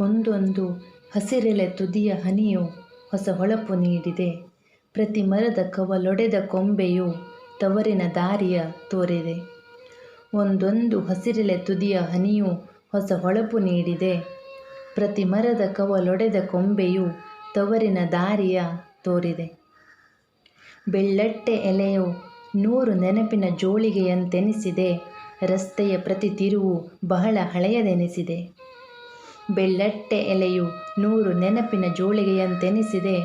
ಒಂದೊಂದು ಹಸಿರೆಲೆ ತುದಿಯ ಹನಿಯು ಹೊಸ ಹೊಳಪು ನೀಡಿದೆ. ಪ್ರತಿ ಮರದ ಕವಲೊಡೆದ ಕೊಂಬೆಯು ತವರಿನ ದಾರಿಯ ತೋರಿದೆ. ಒಂದೊಂದು ಹಸಿರೆಲೆ ತುದಿಯ ಹನಿಯು ಹೊಸ ಹೊಳಪು ನೀಡಿದೆ. ಪ್ರತಿ ಮರದ ಕವಲೊಡೆದ ಕೊಂಬೆಯು ತವರಿನ ದಾರಿಯ ತೋರಿದೆ. ಬೆಳ್ಳಟ್ಟೆ ಎಲೆಯು ನೂರು ನೆನಪಿನ ಜೋಳಿಗೆಯಂತೆನಿಸಿದೆ. ರಸ್ತೆಯ ಪ್ರತಿ ತಿರುವು ಬಹಳ ಹಳೆಯದೆನಿಸಿದೆ. ಬೆಳ್ಳಟ್ಟೆ ಎಲೆಯು ನೂರು ನೆನಪಿನ ಜೋಳಿಗೆಯಂತೆನಿಸಿದೆ.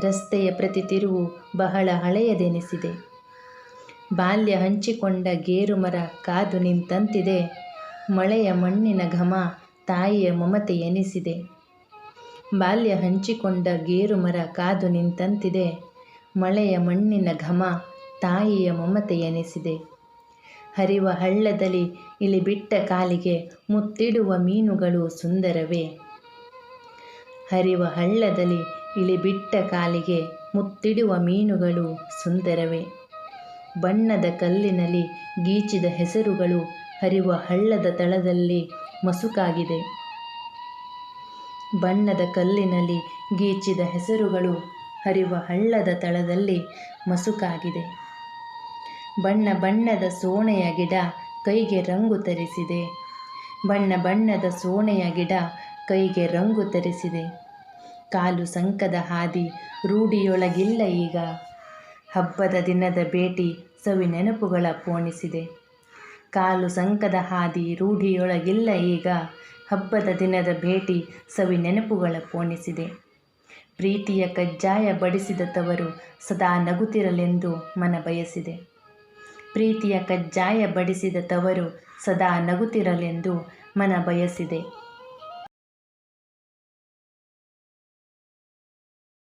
ರಸ್ತೆಯ ಪ್ರತಿ ತಿರುವು ಬಹಳ ಹಳೆಯದೆನಿಸಿದೆ. ಬಾಲ್ಯ ಹಂಚಿಕೊಂಡ ಗೇರುಮರ ಕಾದು ನಿಂತಂತಿದೆ. ಮಳೆಯ ಮಣ್ಣಿನ ಘಮ ತಾಯಿಯ ಮಮತೆ ಎನಿಸಿದೆ ಬಾಲ್ಯ ಹಂಚಿಕೊಂಡ ಗೇರುಮರ ಕಾದು ನಿಂತಂತಿದೆ. ಮಳೆಯ ಮಣ್ಣಿನ ಘಮ ತಾಯಿಯ ಮಮತೆ ಎನಿಸಿದೆ ಹರಿವ ಹಳ್ಳದಲ್ಲಿ ಬಿಟ್ಟ ಕಾಲಿಗೆ ಮುತ್ತಿಡುವ ಮೀನುಗಳು ಸುಂದರವೇ. ಹರಿವ ಹಳ್ಳದಲ್ಲಿ ಇಳಿಬಿಟ್ಟ ಕಾಲಿಗೆ ಮುತ್ತಿಡುವ ಮೀನುಗಳು ಸುಂದರವೇ. ಬಣ್ಣದ ಕಲ್ಲಿನಲ್ಲಿ ಗೀಚಿದ ಹೆಸರುಗಳು ಹರಿವ ಹಳ್ಳದ ತಳದಲ್ಲಿ ಮಸುಕಾಗಿದೆ. ಬಣ್ಣದ ಕಲ್ಲಿನಲ್ಲಿ ಗೀಚಿದ ಹೆಸರುಗಳು ಹರಿವ ಹಳ್ಳದ ತಳದಲ್ಲಿ ಮಸುಕಾಗಿದೆ. ಬಣ್ಣ ಬಣ್ಣದ ಸೋನೆಯ ಗಿಡ ಕೈಗೆ ರಂಗು ತರಿಸಿದೆ. ಬಣ್ಣ ಬಣ್ಣದ ಸೋನೆಯ ಗಿಡ ಕೈಗೆ ರಂಗು ತರಿಸಿದೆ. ಕಾಲು ಸಂಕದ ಹಾದಿ ರೂಢಿಯೊಳಗಿಲ್ಲ ಈಗ. ಹಬ್ಬದ ದಿನದ ಭೇಟಿ ಸವಿ ನೆನಪುಗಳ ಪೋಣಿಸಿದೆ. ಕಾಲು ಸಂಕದ ಹಾದಿ ರೂಢಿಯೊಳಗಿಲ್ಲ ಈಗ. ಹಬ್ಬದ ದಿನದ ಭೇಟಿ ಸವಿ ನೆನಪುಗಳ ಪೋಣಿಸಿದೆ. ಪ್ರೀತಿಯ ಕಜ್ಜಾಯ ಬಡಿಸಿದ ತವರು ಸದಾ ನಗುತ್ತಿರಲೆಂದು ಮನ ಬಯಸಿದೆ ಪ್ರೀತಿಯ ಕಜ್ಜಾಯ ಬಡಿಸಿದ ತವರು ಸದಾ ನಗುತ್ತಿರಲೆಂದು ಮನ ಬಯಸಿದೆ.